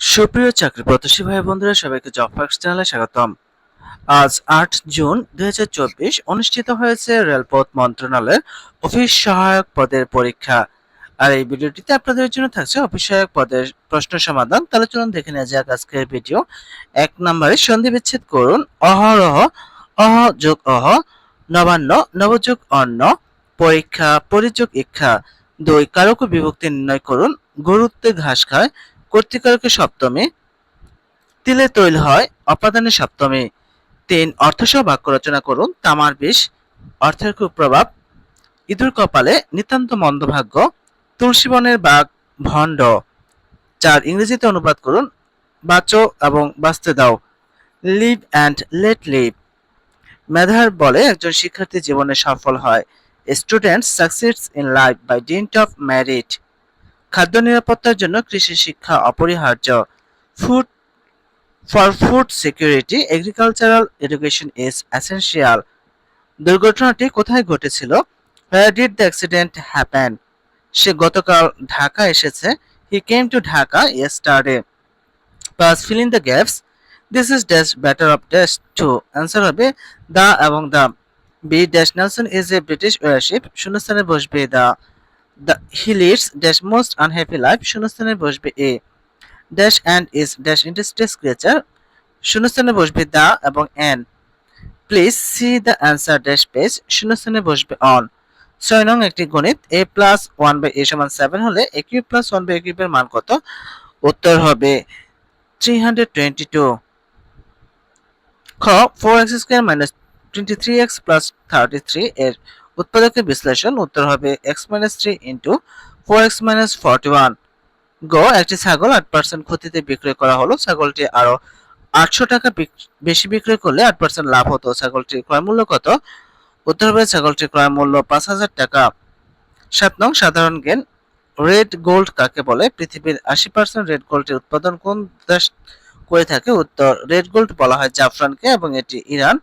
সুপ্রিয় চাকরি প্রত্যাশী ভাই বন্ধুরা সবাইকে জব ফ্যাক্স চ্যানেলে স্বাগতম। আজ আট জুন দুই হাজার চব্বিশ অনুষ্ঠিত হয়েছে রেলপথ মন্ত্রণালয়ের অফিস সহায়ক পদের পরীক্ষা। আর এই ভিডিওটিতে আপনাদের জন্য থাকছে অফিস সহায়ক পদের প্রশ্ন সমাধান। তাহলে চলুন দেখে নেওয়া যাক আজকের ভিডিও। এক নম্বরে, সন্ধি বিচ্ছেদ করুন। অহরহ অহ, যোগ, অহ, নবান্ন, নবযোগ, অন্ন, পরীক্ষা, পরিযোগ ইচ্ছা দুই, কারক বিভক্তি নির্ণয় করুন। গরুত্বে ঘাস খায় কর্তিকারকে সপ্তমী, তিলে তৈল হয় অপাদানে সপ্তমী। তিন, অর্থসহ বাক্য রচনা করুন। তামার বিষ, অর্থের কুপ্রভাব, ইঁদুর কপালে নিতান্ত মন্দভাগ্য তুলসীবনের বাঘ, ভণ্ড। চার, ইংরেজিতে অনুবাদ করুন। বাঁচো এবং বাঁচতে দাও। Live and let live. মেধার বলে একজন শিক্ষার্থী জীবনে সফল হয়। Student succeeds in life by dint of merit খাদ্য নিরাপত্তার জন্য কৃষি শিক্ষা অপরিহার্য। Food for food security agricultural education is essential দুর্ঘটনাটি কোথায় ঘটেছিল? ডিড দ্য অ্যাক্সিডেন্ট হ্যাপেন সে গতকাল ঢাকা এসেছে। He came to Dhaka yesterday plus fill in the gaps this is dash better of dash to answer হবে দ্য এবং the B dash Nelson is a British warship শূন্যস্থানে বসবে the the he leads dash most unhappy life শূন্যস্থানে বসবে a dash ant is dash interesting creature শূন্যস্থানে বসবে the এবং an please see the answer dash page শূন্যস্থানে বসবে on ছয় নং একটি গণিত a plus one by a সমান সেভেন হলে a plus one by a মান কত? উত্তর হবে থ্রি হান্ড্রেড টোয়েন্টি টু খ four x square minus twenty three x plus thirty three এর উৎপাদকের বিশ্লেষণ উত্তর হবে x minus three into four x minus forty one গ একটি ছাগল আট পার্সেন্ট ক্ষতিতে বিক্রয় করা হলো। ছাগলটি আরও আটশো টাকা বেশি বিক্রয় করলে আট পার্সেন্ট লাভ হতো। ছাগলটির ক্রয় মূল্য কত? উত্তর হবে ছাগলটির ক্রয় মূল্য পাঁচ হাজার টাকা। সাত নং, সাধারণ জ্ঞান রেড গোল্ড কাকে বলে? পৃথিবীর আশি পার্সেন্ট রেড গোল্ডের উৎপাদন কোন দেশ করে থাকে? উত্তর রেড গোল্ড বলা হয় জাফরানকে এবং এটি ইরান।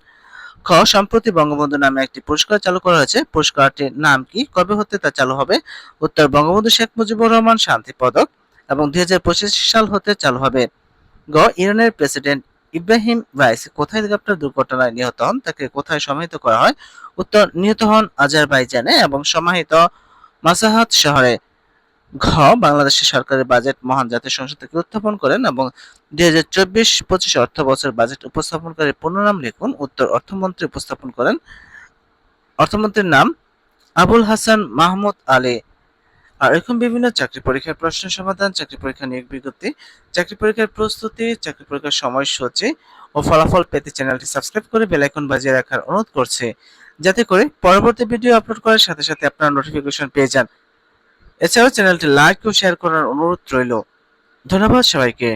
খ, সম্প্রতি বঙ্গবন্ধু নামে একটি পুরস্কার চালু করা হয়েছে। পুরস্কারটির নাম কি? কবে হতে তা চালু হবে? উত্তর, বঙ্গবন্ধু শেখ মুজিবুর রহমান শান্তি পদক এবং দুই হাজার পঁচিশ সাল হতে চালু হবে। গ, ইরানের প্রেসিডেন্ট ইব্রাহিম রাইসি কোথায় হেলিকপ্টার দুর্ঘটনায় নিহত হন? তাকে কোথায় সমাহিত করা হয়? উত্তর, নিহত হন আজারবাইজানে এবং সমাহিত মাসাহাত শহরে। ঘ বাংলাদেশের সরকারের বাজেট মহান জাতীয় সংসদ থেকে উত্থাপন করেন এবং দুই হাজার চব্বিশ পঁচিশ অর্থ বছর বাজেট উপস্থাপনকারী পূর্ণ নাম লিখুন, উত্তর অর্থমন্ত্রী উপস্থাপন করেন। অর্থমন্ত্রীর নাম আবুল হাসান মাহমুদ আলী। আর এরকম বিভিন্ন চাকরি পরীক্ষার প্রশ্ন সমাধান, চাকরি পরীক্ষা নিয়োগ বিজ্ঞপ্তি, চাকরি পরীক্ষার প্রস্তুতি, চাকরি পরীক্ষার সময়সূচি ও ফলাফল পেতে চ্যানেলটি সাবস্ক্রাইব করে বেল আইকন বাজিয়ে রাখার অনুরোধ করছে। যাতে করে পরবর্তী ভিডিও আপলোড করার সাথে সাথে আপনারা নোটিফিকেশন পেয়ে যান। এছাড়াও চ্যানেলটি লাইক ও শেয়ার করার অনুরোধ রইল। ধন্যবাদ সবাইকে।